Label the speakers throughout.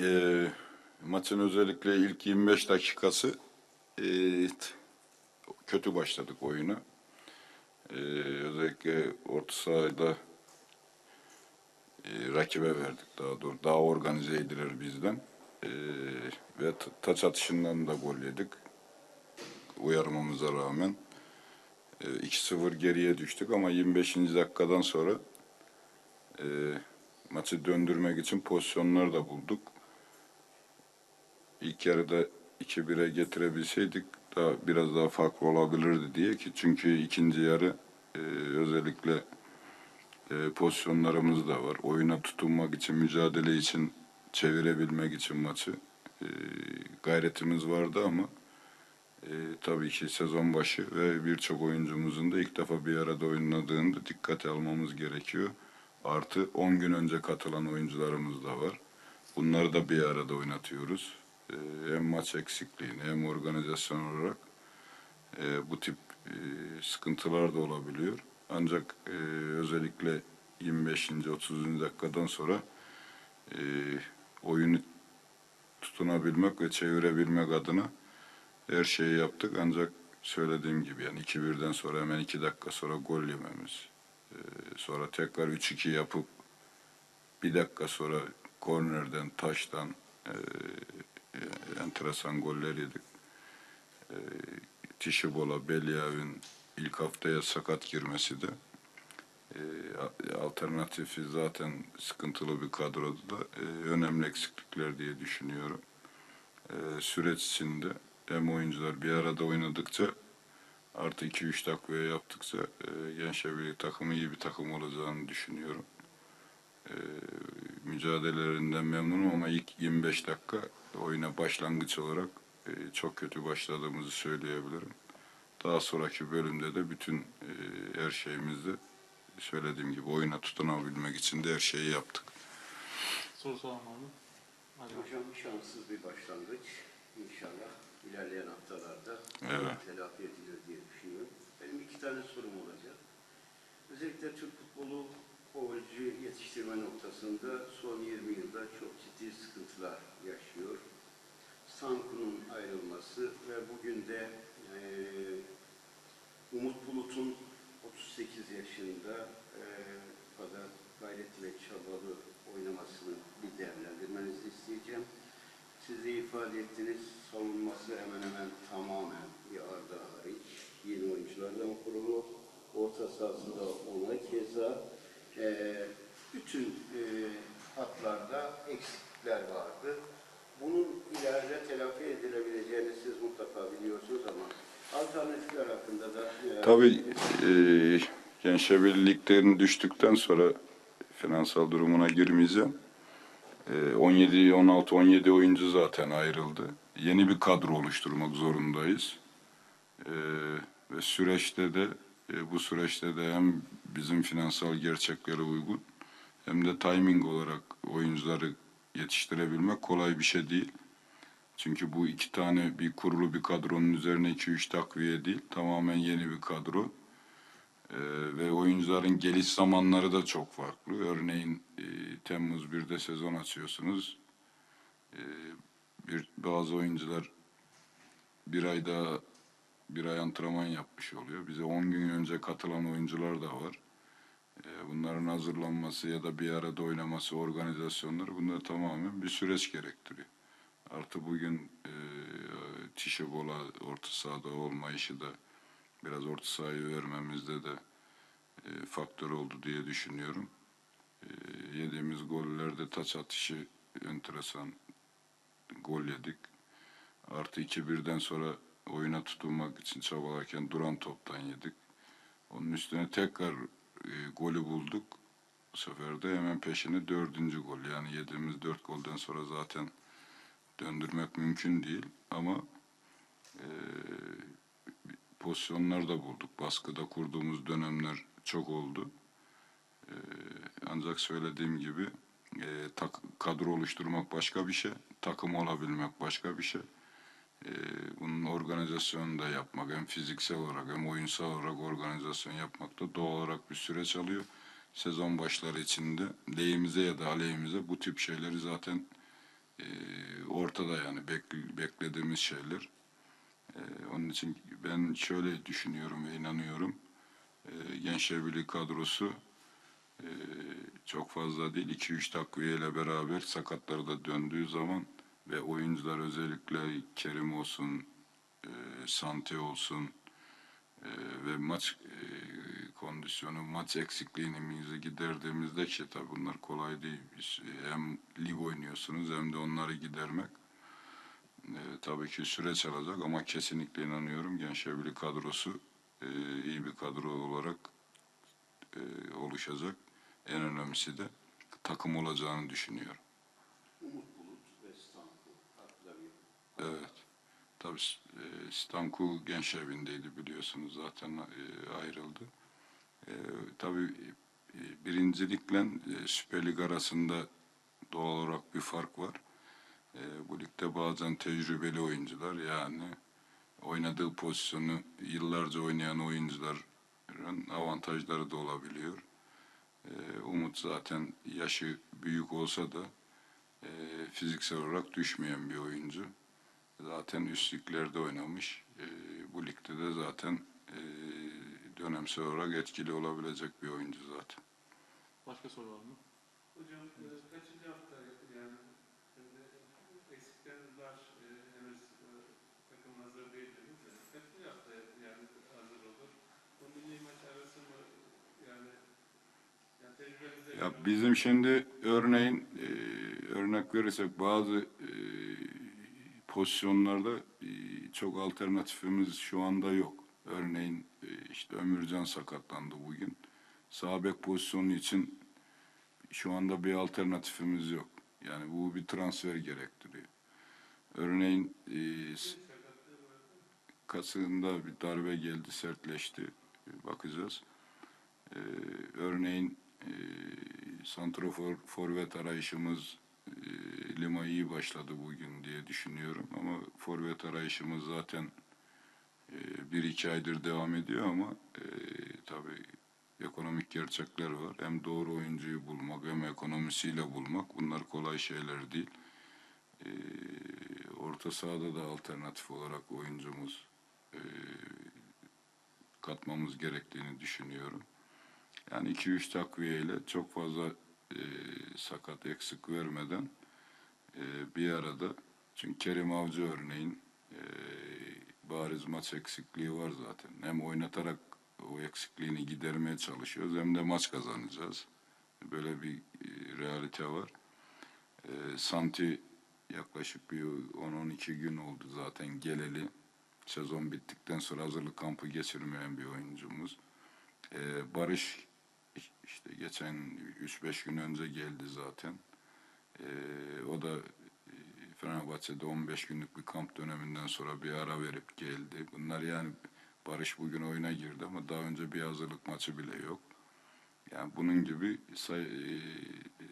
Speaker 1: e, maçın özellikle ilk 25 dakikası e, kötü başladık oyuna. E, özellikle orta sahada e, rakibe verdik daha doğru. Daha organizeydiler bizden. E, ve taç atışından da gol yedik. Uyarmamıza rağmen. E, 2-0 geriye düştük ama 25. dakikadan sonra e, maçı döndürmek için pozisyonlar da bulduk. İlk yarıda 2-1'e getirebilseydik daha biraz daha farklı olabilirdi diye ki çünkü ikinci yarı e, özellikle e, pozisyonlarımız da var. Oyuna tutunmak için, mücadele için, çevirebilmek için maçı e, gayretimiz vardı ama e, tabii ki sezon başı ve birçok oyuncumuzun da ilk defa bir arada oynadığında dikkate almamız gerekiyor. Artı 10 gün önce katılan oyuncularımız da var. Bunları da bir arada oynatıyoruz. Ee, hem maç eksikliğini hem organizasyon olarak e, bu tip e, sıkıntılar da olabiliyor. Ancak e, özellikle 25. 30. dakikadan sonra e, oyunu tutunabilmek ve çevirebilmek adına her şeyi yaptık. Ancak söylediğim gibi yani 2-1'den sonra hemen 2 dakika sonra gol yememiz. e, sonra tekrar 3-2 yapıp bir dakika sonra kornerden, taştan e, enteresan goller yedik. E, Tişibola, Belyav'in ilk haftaya sakat girmesi de e, a- alternatifi zaten sıkıntılı bir kadroda da e, önemli eksiklikler diye düşünüyorum. E, süreç içinde hem oyuncular bir arada oynadıkça artı 2-3 takviye yaptıkça e, Gençebirlik takımı iyi bir takım olacağını düşünüyorum. E, mücadelelerinden memnunum ama ilk 25 dakika oyuna başlangıç olarak e, çok kötü başladığımızı söyleyebilirim. Daha sonraki bölümde de bütün e, her şeyimizde söylediğim gibi oyuna tutunabilmek için de her şeyi yaptık.
Speaker 2: Soru soran var mı?
Speaker 3: Hocam şanssız bir başlangıç. İnşallah ilerleyen haftalarda
Speaker 1: Evet.
Speaker 3: telafi edilir diye düşünüyorum. Benim iki tane sorum olacak. Özellikle Türk futbolu oyuncu yetiştirme noktasında son 20 yılda çok ciddi sıkıntılar yaşıyor. Sanku'nun ayrılması ve bugün de eee, bütün eee, hatlarda eksiklikler vardı. Bunun ileride telafi edilebileceğini siz mutlaka biliyorsunuz ama alternatifler hakkında da eee,
Speaker 1: Tabii e, liglerin düştükten sonra finansal durumuna girmeyeceğim. E, 17, 16, 17 oyuncu zaten ayrıldı. Yeni bir kadro oluşturmak zorundayız. E, ve süreçte de e, bu süreçte de hem bizim finansal gerçeklere uygun hem de timing olarak oyuncuları yetiştirebilmek kolay bir şey değil. Çünkü bu iki tane bir kurulu bir kadronun üzerine iki üç takviye değil. Tamamen yeni bir kadro. Ee, ve oyuncuların geliş zamanları da çok farklı. Örneğin e, Temmuz 1'de sezon açıyorsunuz. Ee, bir, bazı oyuncular bir ay daha bir ay antrenman yapmış oluyor. Bize 10 gün önce katılan oyuncular da var. Ee, bunların hazırlanması ya da bir arada oynaması, organizasyonları bunlar tamamen bir süreç gerektiriyor. Artı bugün e, Tişebola orta sahada olmayışı da biraz orta sahayı vermemizde de e, faktör oldu diye düşünüyorum. E, yediğimiz gollerde taç atışı enteresan gol yedik. Artı 2-1'den sonra oyuna tutunmak için çabalarken duran toptan yedik. Onun üstüne tekrar e, golü bulduk. Bu sefer de hemen peşine dördüncü gol. Yani yediğimiz dört golden sonra zaten döndürmek mümkün değil ama e, pozisyonlar da bulduk. Baskıda kurduğumuz dönemler çok oldu. E, ancak söylediğim gibi e, tak, kadro oluşturmak başka bir şey, takım olabilmek başka bir şey. E, bunun organizasyonunu da yapmak hem fiziksel olarak hem oyunsal olarak organizasyon yapmak da doğal olarak bir süreç alıyor. Sezon başları içinde lehimize ya da aleyhimize bu tip şeyleri zaten e, ortada yani Bek- beklediğimiz şeyler. E, onun için ben şöyle düşünüyorum ve inanıyorum. E, Gençler Birliği kadrosu e, çok fazla değil 2-3 takviyeyle beraber sakatları da döndüğü zaman ve oyuncular özellikle Kerim olsun, e, Sante olsun e, ve maç e, kondisyonu, maç eksikliğimizi giderdiğimizde ki tabii bunlar kolay değil. Biz, e, hem lig oynuyorsunuz hem de onları gidermek. E, tabii ki süreç alacak ama kesinlikle inanıyorum Gençler Birliği kadrosu e, iyi bir kadro olarak e, oluşacak. En önemlisi de takım olacağını düşünüyorum.
Speaker 3: Umut Bulut ve Stanko kartları
Speaker 1: Evet. Tabii e, Stanku genç evindeydi biliyorsunuz zaten e, ayrıldı. E, tabii e, birincilikle e, Süper Lig arasında doğal olarak bir fark var. Bu ligde bazen tecrübeli oyuncular yani oynadığı pozisyonu yıllarca oynayan oyuncuların avantajları da olabiliyor. Umut zaten yaşı büyük olsa da fiziksel olarak düşmeyen bir oyuncu. Zaten üstlüklerde oynamış. E, bu ligde de zaten e, dönemsel olarak etkili olabilecek bir oyuncu zaten.
Speaker 2: Başka soru var mı?
Speaker 4: Hocam e, kaçıncı hafta yani şimdi eksikler var e, henüz e, takım hazır değil dediniz de kaçıncı hafta yani hazır olur? Bu milli maç arası mı yani yani tecrübenizde
Speaker 1: Ya bizim şimdi örneğin e, örnek verirsek bazı e, pozisyonlarda e, çok alternatifimiz şu anda yok. Örneğin e, işte Ömürcan sakatlandı bugün. Sağ bek pozisyonu için şu anda bir alternatifimiz yok. Yani bu bir transfer gerektiriyor. Örneğin e, bir darbe geldi, sertleşti. E, Bakacağız. Örneğin e, santrofor forvet arayışımız e, Lima iyi başladı bugün diye düşünüyorum ama forvet arayışımız zaten e, bir iki aydır devam ediyor ama e, tabii ekonomik gerçekler var. Hem doğru oyuncuyu bulmak hem ekonomisiyle bulmak bunlar kolay şeyler değil. E, orta sahada da alternatif olarak oyuncumuz e, katmamız gerektiğini düşünüyorum. Yani 2-3 takviyeyle çok fazla e, sakat eksik vermeden e, bir arada çünkü Kerim Avcı örneğin e, bariz maç eksikliği var zaten. Hem oynatarak o eksikliğini gidermeye çalışıyoruz hem de maç kazanacağız. Böyle bir e, realite var. E, Santi yaklaşık bir 10-12 gün oldu zaten geleli. Sezon bittikten sonra hazırlık kampı geçirmeyen bir oyuncumuz. Ee, Barış işte geçen 3-5 gün önce geldi zaten. Ee, o da e, Fenerbahçe'de 15 günlük bir kamp döneminden sonra bir ara verip geldi. Bunlar yani Barış bugün oyuna girdi ama daha önce bir hazırlık maçı bile yok. Yani bunun gibi say, e,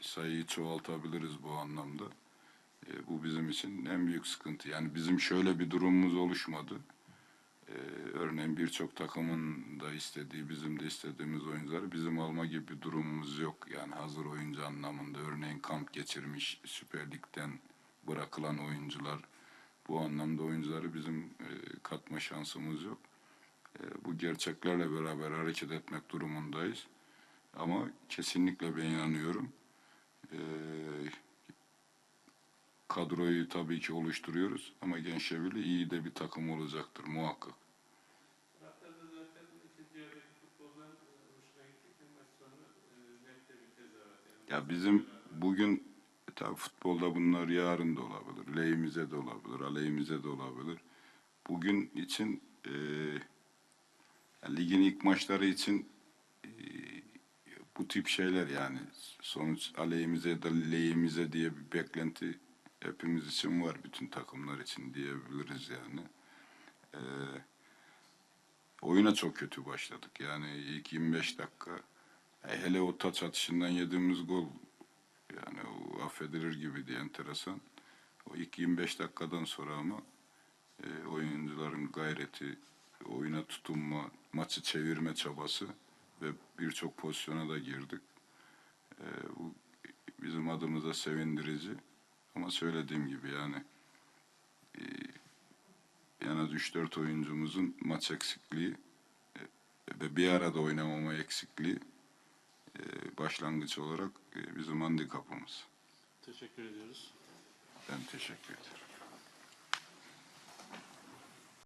Speaker 1: sayıyı çoğaltabiliriz bu anlamda. E, bu bizim için en büyük sıkıntı. Yani bizim şöyle bir durumumuz oluşmadı. Ee, örneğin birçok takımın da istediği, bizim de istediğimiz oyuncuları bizim alma gibi bir durumumuz yok. Yani hazır oyuncu anlamında örneğin kamp geçirmiş Süper Lig'den bırakılan oyuncular bu anlamda oyuncuları bizim e, katma şansımız yok. E, bu gerçeklerle beraber hareket etmek durumundayız. Ama kesinlikle ben inanıyorum. E, kadroyu tabii ki oluşturuyoruz ama Gençler Birliği iyi de bir takım olacaktır muhakkak.
Speaker 4: E, e.
Speaker 1: Ya bizim bugün tabii futbolda bunlar yarın da olabilir, lehimize de olabilir, aleyhimize de olabilir. Bugün için e, yani ligin ilk maçları için e, bu tip şeyler yani sonuç aleyhimize da lehimize diye bir beklenti hepimiz için var, bütün takımlar için diyebiliriz yani. E, oyuna çok kötü başladık yani ilk 25 dakika e, hele o taç atışından yediğimiz gol affedilir gibi diye enteresan. O ilk 25 dakikadan sonra ama e, oyuncuların gayreti, oyuna tutunma, maçı çevirme çabası ve birçok pozisyona da girdik. E, bu bizim adımıza sevindirici. Ama söylediğim gibi yani e, az 3-4 oyuncumuzun maç eksikliği e, ve bir arada oynamama eksikliği e, başlangıç olarak e, bizim handikapımız.
Speaker 2: Teşekkür ediyoruz.
Speaker 1: Ben teşekkür ederim.